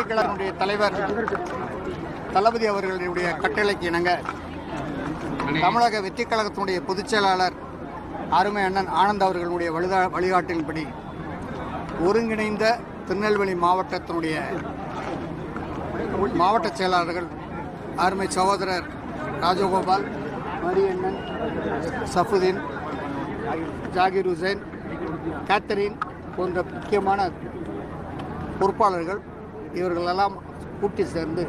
வெற்றி தலைவர் தளபதி அவர்களுடைய கட்டளைக்கு இணங்க தமிழக வெற்றி கழகத்தினுடைய பொதுச் செயலாளர் அருமை அண்ணன் ஆனந்த் அவர்களுடைய வழிதா வழிகாட்டின்படி ஒருங்கிணைந்த திருநெல்வேலி மாவட்டத்தினுடைய மாவட்ட செயலாளர்கள் அருமை சகோதரர் ராஜகோபால் மரியண்ணன் சஃபுதீன் ஜாகிர் ஹுசேன் கேத்தரின் போன்ற முக்கியமான பொறுப்பாளர்கள் இவர்களெல்லாம் கூட்டி சேர்ந்து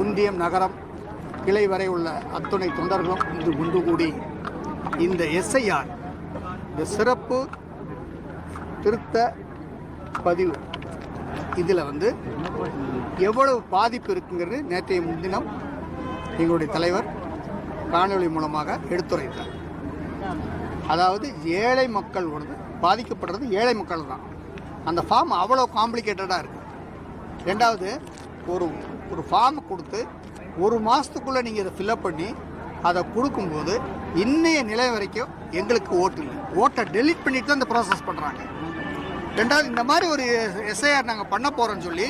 ஒன்றியம் நகரம் கிளை வரை உள்ள அத்துணை தொண்டர்களும் இன்று ஒன்று கூடி இந்த எஸ்ஐஆர் இந்த சிறப்பு திருத்த பதிவு இதில் வந்து எவ்வளவு பாதிப்பு இருக்குங்கிறது நேற்றைய முன்தினம் எங்களுடைய தலைவர் காணொளி மூலமாக எடுத்துரைத்தார். அதாவது ஏழை மக்கள் வந்து பாதிக்கப்படுறது ஏழை மக்கள் தான். அந்த ஃபார்ம் அவ்வளோ காம்ப்ளிகேட்டடாக இருக்குது ரெண்டாவது ஒரு ஒரு ஃபார்ம் கொடுத்து ஒரு மாதத்துக்குள்ளே நீங்கள் இதை ஃபில்அப் பண்ணி அதை கொடுக்கும்போது இன்னைய நிலை வரைக்கும் எங்களுக்கு ஓட்டு இல்லை. ஓட்டை டெலீட் பண்ணிட்டு தான் இந்த ப்ராசஸ் பண்ணுறாங்க ரெண்டாவது இந்த மாதிரி ஒரு எஸ்ஐஆர் நாங்கள் பண்ண போகிறோன்னு சொல்லி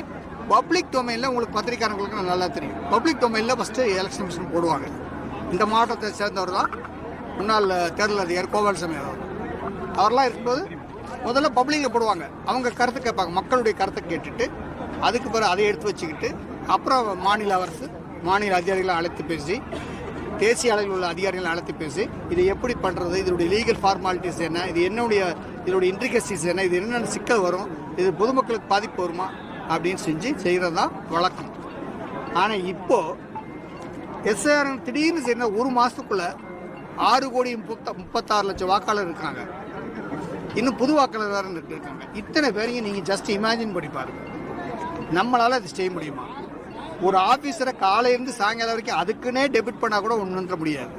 பப்ளிக் டொமைனில் உங்களுக்கு பத்திரிக்காரங்களுக்கு நல்லா தெரியும். பப்ளிக் டொமைனில் ஃபஸ்ட்டு எலெக்ஷன் மிஷின் போடுவாங்க. இந்த மாவட்டத்தை சேர்ந்தவர் தான் முன்னாள் தேர்தல் அதிகாரி கோபாலசாமி அவர் அவரெல்லாம் இருக்கும்போது முதல்ல பப்ளிக்கில் போடுவாங்க. அவங்க கருத்து கேட்பாங்க. மக்களுடைய கருத்தை கேட்டுட்டு அதுக்கு பிறகு அதை எடுத்து வச்சுக்கிட்டு அப்புறம் மாநில அரசு மாநில அதிகாரிகளை அழைத்து பேசி தேசிய அளவில் உள்ள அதிகாரிகளை அழைத்து பேசி இதை எப்படி பண்ணுறது இதனுடைய லீகல் ஃபார்மாலிட்டிஸ் என்ன இது என்னுடைய இதனுடைய இன்ட்ரிகசிஸ் என்ன இது என்னென்ன சிக்கல் வரும் இது பொதுமக்களுக்கு பாதிப்பு வருமா அப்படின்னு செஞ்சு செய்கிறது தான் வழக்கம் ஆனால் இப்போது எஸ்ஆர் திடீர்னு செய்யணும் ஒரு மாதத்துக்குள்ளே ஆறு கோடி முப்பத்த முப்பத்தாறு லட்சம் வாக்காளர் இருக்காங்க. இன்னும் புது வாக்காளர் வேறு இருக்காங்க. இத்தனை பேரையும் நீங்கள் ஜஸ்ட் இமேஜின் பண்ணி பாருங்கள் நம்மளால் அது செய்ய முடியுமா? ஒரு ஆஃபீஸரை காலையிலேருந்து சாயங்காலம் வரைக்கும் அதுக்குன்னே டெபிட் பண்ணால் கூட ஒன்றுன்ற முடியாது.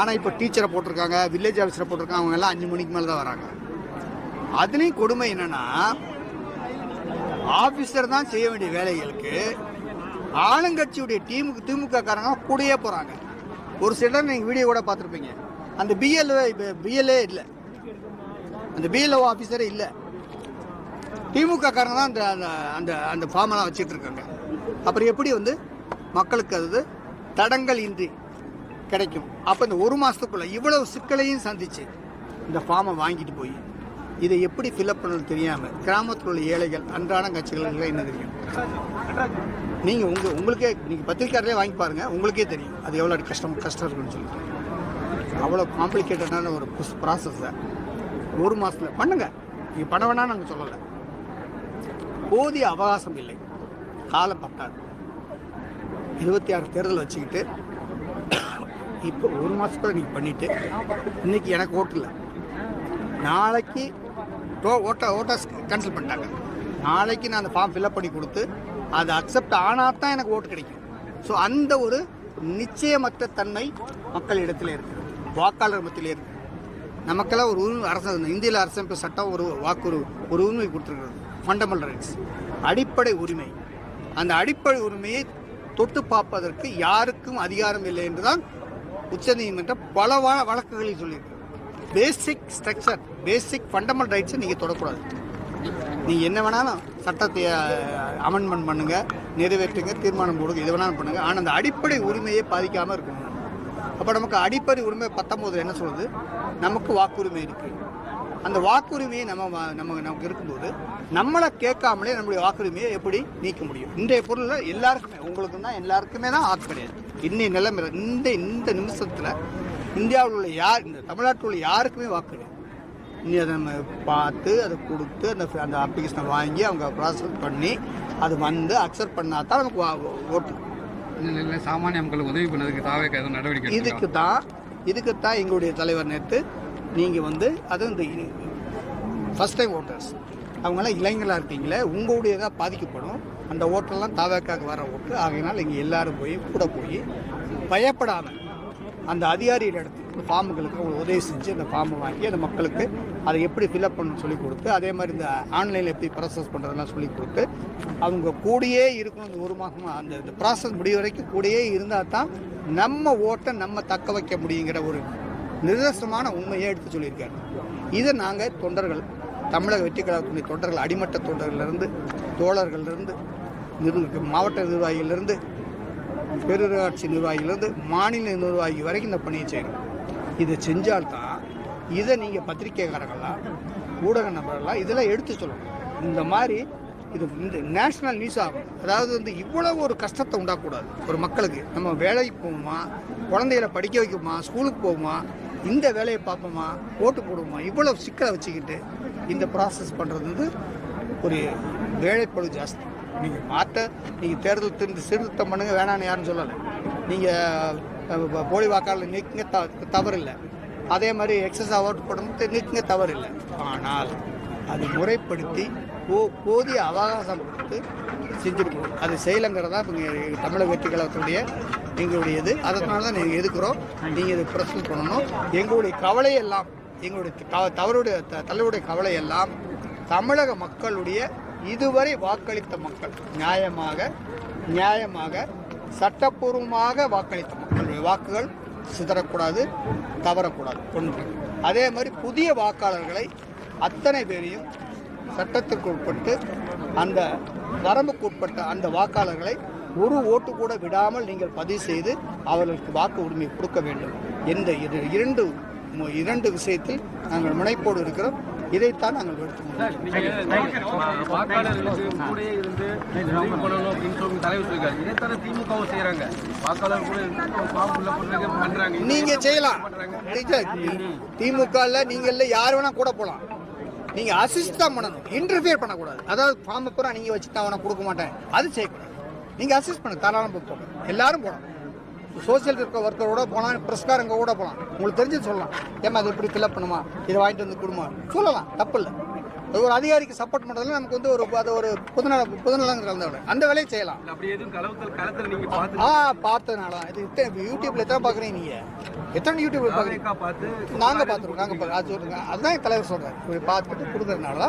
ஆனால் இப்போ டீச்சரை போட்டிருக்காங்க வில்லேஜ் ஆஃபீஸரை போட்டிருக்காங்க அவங்க எல்லாம் அஞ்சு மணிக்கு மேலே தான் வராங்க. அதுலேயும் கொடுமை என்னென்னா ஆஃபீஸர் தான் செய்ய வேண்டிய வேலைகளுக்கு ஆளுங்கட்சியுடைய டீமுக்கு திமுக காரங்க கூடயே போகிறாங்க ஒரு சிலர் நீங்கள் வீடியோ கூட பார்த்துருப்பீங்க. அந்த பிஎல்ஓ இப்போ பிஎல்ஏ இல்லை. அந்த பிஎல்ஓ ஆஃபீஸரே இல்லை. திமுக காரங்க தான் அந்த அந்த அந்த அந்த ஃபார்மெல்லாம் வச்சுட்டு இருக்காங்க. அப்புறம் எப்படி வந்து மக்களுக்கு அது தடங்கள் இன்றி கிடைக்கும்? அப்போ இந்த ஒரு மாதத்துக்குள்ளே இவ்வளவு சிக்கலையும் சந்திச்சு இந்த ஃபார்மை வாங்கிட்டு போய் இதை எப்படி ஃபில்அப் பண்ணணும் தெரியாமல் கிராமத்தில் உள்ள ஏழைகள் அன்றாட கட்சிகளுக்கு என்ன தெரியும்? நீங்கள் உங்கள் உங்களுக்கே நீங்கள் பத்திரிக்கையாளரே வாங்கி பாருங்கள் உங்களுக்கே தெரியும். அது எவ்வளோ கஷ்டம் கஷ்டம் இருக்குன்னு சொல்லிட்டு. அவ்வளோ காம்ப்ளிகேட்டடான ஒரு ப்ராசஸை ஒரு மாதத்தில் பண்ணுங்கள் நீங்கள் பண்ண வேணாம்னு நாங்கள் சொல்லலை. போதிய அவகாசம் இல்லை. காலம் பத்தாது. இருபத்தி ஆறு தேர்தல் வச்சுக்கிட்டு இப்போ ஒரு மாதத்துக்குள்ள நீங்கள் பண்ணிவிட்டு இன்னைக்கு எனக்கு ஓட்டு இல்லை. நாளைக்கு டோ ஓட்ட ஓட்டர்ஸ் கேன்சல் பண்ணிட்டாங்க. நாளைக்கு நான் அந்த ஃபார்ம் ஃபில்அப் பண்ணி கொடுத்து அது அக்செப்ட் ஆனால் தான் எனக்கு ஓட்டு கிடைக்கும். ஸோ அந்த ஒரு நிச்சயமற்ற தன்மை மக்கள் இடத்துல இருக்குது வாக்காளர் மத்தியில் இருக்குது நமக்கெல்லாம் ஒரு உரிமை அரசு இந்தியில் அரசமைப்பு சட்டம் ஒரு வாக்குறு ஒரு ஒரு உரிமை கொடுத்துருக்கிறது. ஃபண்டமெண்டல் ரைட்ஸ் அடிப்படை உரிமை. அந்த அடிப்படை உரிமையை தொட்டு பார்ப்பதற்கு யாருக்கும் அதிகாரம் இல்லை என்றுதான் உச்சநீதிமன்றம் பல வழக்குகளில் சொல்லியிருக்கு. பேசிக் ஸ்ட்ரக்சர் பேசிக் ஃபண்டமெண்டல் ரைட்ஸை நீங்கள் தொடக்கூடாது. நீங்கள் என்ன வேணாலும் சட்டத்தை அமெண்ட்மெண்ட் பண்ணுங்க நிறைவேற்றுங்க தீர்மானம் போடுங்க எது வேணாலும் பண்ணுங்க. ஆனால் அந்த அடிப்படை உரிமையை பாதிக்காமல் இருக்கணும். அப்போ நமக்கு அடிப்படை உரிமை பத்தொம்போது என்ன சொல்லுது? நமக்கு வாக்குரிமை இருக்குது அந்த வாக்குரிமையை நம்ம நம்ம நமக்கு இருக்கும்போது நம்மளை கேட்காமலே நம்மளுடைய வாக்குரிமையை எப்படி நீக்க முடியும்? இன்றைய பொருளில் எல்லாருக்குமே உங்களுக்கு தான் எல்லாருக்குமே தான் ஆக்கு கிடையாது. இன்னைய நிலைமை இந்த இந்த நிமிஷத்தில் இந்தியாவில் உள்ள யார் இந்த நாட்டில் உள்ள யாருக்குமே வாக்கு கிடையாது. நீ அதை நம்ம பார்த்து அதை கொடுத்து அந்த அந்த அப்ளிகேஷனை வாங்கி அவங்க ப்ராசஸ் பண்ணி அது வந்து அக்செப்ட் பண்ணால் தான் நமக்கு ஓட்டு. சாமானிய மக்களுக்கு உதவி பண்ணதுக்கு தாவே நடவடிக்கை இதுக்கு? தான் இதுக்கு தான் எங்களுடைய தலைவர் நேற்று நீங்கள் வந்து அது இந்த ஃபஸ்ட் டைம் ஓட்டர்ஸ் அவங்கெல்லாம் இளைஞர்களாக இருக்கீங்களே உங்களுடையதாக பாதிக்கப்படும். அந்த ஓட்டெல்லாம் தாவேக்காக வர ஓட்டு. ஆகையினால் இங்கே எல்லோரும் போய் கூட போய் பயப்படாமல் அந்த அதிகாரிகள் இடத்துக்கு ஃபார்முகளுக்கு அவங்க உதவி செஞ்சு அந்த ஃபார்மை வாங்கி அந்த மக்களுக்கு அதை எப்படி ஃபில்அப் பண்ணணும்னு சொல்லி கொடுத்து அதே மாதிரி இந்த ஆன்லைனில் எப்படி ப்ராசஸ் பண்ணுறதெல்லாம் சொல்லி கொடுத்து அவங்க கூடயே இருக்கணும் இந்த ஒரு மாதமாக அந்த இந்த ப்ராசஸ் முடிய வரைக்கும் கூடயே இருந்தால் தான் நம்ம ஓட்டை நம்ம தக்க வைக்க முடியுங்கிற ஒரு நிதர்சனமான உண்மையை எடுத்து சொல்லியிருக்காரு. இதை நாங்கள் தொண்டர்கள் தமிழக வெற்றி கழகத்துடைய தொண்டர்கள் அடிமட்ட தொண்டர்களிலிருந்து தோழர்கள்லேருந்து மாவட்ட நிர்வாகியிலிருந்து பேரூராட்சி நிர்வாகியிலிருந்து மாநில நிர்வாகி வரைக்கும் இந்த பணியை செய்யணும் இதை செஞ்சால்தான் இதை நீங்கள் பத்திரிக்கைக்காரங்களாம் ஊடக நபர்கள்லாம் இதெல்லாம் எடுத்து சொல்லணும். இந்த மாதிரி இது இந்த நேஷ்னல் நியூஸ் ஆகும். அதாவது வந்து இவ்வளவு ஒரு கஷ்டத்தை உண்டாக்கக்கூடாது. ஒரு மக்களுக்கு நம்ம வேலைக்கு போவோமா? குழந்தைகளை படிக்க வைக்குமா? ஸ்கூலுக்கு போவோமா? இந்த வேலையை பார்ப்போமா? ஓட்டு போடுவோமா? இவ்வளோ சிக்கலை வச்சுக்கிட்டு இந்த ப்ராசஸ் பண்ணுறது வந்து ஒரு வேலைப்பழு ஜாஸ்தி. நீங்கள் மாற்ற நீங்கள் தேர்தல் திருந்து சீர்திருத்தம் பண்ணுங்க வேணான்னு யாரும் சொல்லலை. நீங்கள் போலி வாக்காளர் நீக்கிங்க த தவறில்லை. அதே மாதிரி எக்ஸஸ் அவார்ட் போடுறது நீக்கிங்க தவறில்லை. ஆனால் அது முறைப்படுத்தி போ போதிய அவகாசம் கொடுத்து செஞ்சுருக்கோம். அது செய்யலைங்கிறதா இப்போ தமிழக வெற்றி கழகத்துடைய எங்களுடைய இது அதனால தான் நீங்கள் எதுக்குறோம்? நீங்கள் இது பிரச்சனை பண்ணணும். எங்களுடைய கவலையெல்லாம் எங்களுடைய த- தவறுடைய த- தலைவருடைய கவலையெல்லாம் தமிழக மக்களுடைய இதுவரை வாக்களித்த மக்கள். நியாயமாக நியாயமாக சட்டப்பூர்வமாக வாக்களித்த மக்களுடைய வாக்குகள் சிதறக்கூடாது தவறக்கூடாது. ஒன்று. அதே மாதிரி புதிய வாக்காளர்களை அத்தனை பேரையும் சட்டத்திற்கு உட்பட்டு அந்த வரம்புக்கு உட்பட்ட அந்த வாக்காளர்களை ஒரு ஓட்டு கூட விடாமல் நீங்கள் பதிவு செய்து அவர்களுக்கு வாக்கு உரிமை கொடுக்க வேண்டும் இரு- இரண்டு இரண்டு விஷயத்தில் நாங்கள் முனைப்போடு இருக்கிறோம். இதைத்தான் நாங்கள் எடுத்து நீங்க செய்யலாம். திமுகல நீங்க யார் வேணா கூட போலாம். நீங்க அசிஸ்ட் தான் பண்ணணும். இன்டர்ஃபியர் பண்ணக்கூடாது. அதாவது ஃபார்ம் பூரா நீங்க தான் அவனை கொடுக்க மாட்டேன். அது செய்யக்கூடாது நீங்க அசிஸ்ட் பண்ண தாராளம் போகணும் போங்க. எல்லாரும் போகலாம். சோசியல் இருக்க ஒர்க்கரோட போகலாம் பிரஸ்காரங்க கூட போகலாம். உங்களுக்கு தெரிஞ்சு சொல்லலாம். ஏமா அது இப்படி ஃபில்அப் பண்ணுமா? இதை வாங்கிட்டு வந்து கொடுமா? சொல்லலாம். தப்பு இல்லை. அது ஒரு அதிகாரிக்கு சப்போர்ட் பண்ணுறதுல நமக்கு வந்து ஒரு அது ஒரு புதுநல புதுநலங்க கலந்த அந்த வேலையை செய்யலாம். நீங்க பார்த்து ஆ பார்த்ததுனால. தான். இது இத்தனை யூடியூப்ல எத்தனை பார்க்குறீங்க நீங்கள் எத்தனை யூடியூப்ல பார்க்குறீங்க? பார்த்து நாங்கள் பார்த்துருக்கோம் நாங்கள் அது சொல்லுங்க அதுதான் தலைவர் சொல்கிறார் இப்படி பார்த்துட்டு கொடுக்குறதுனால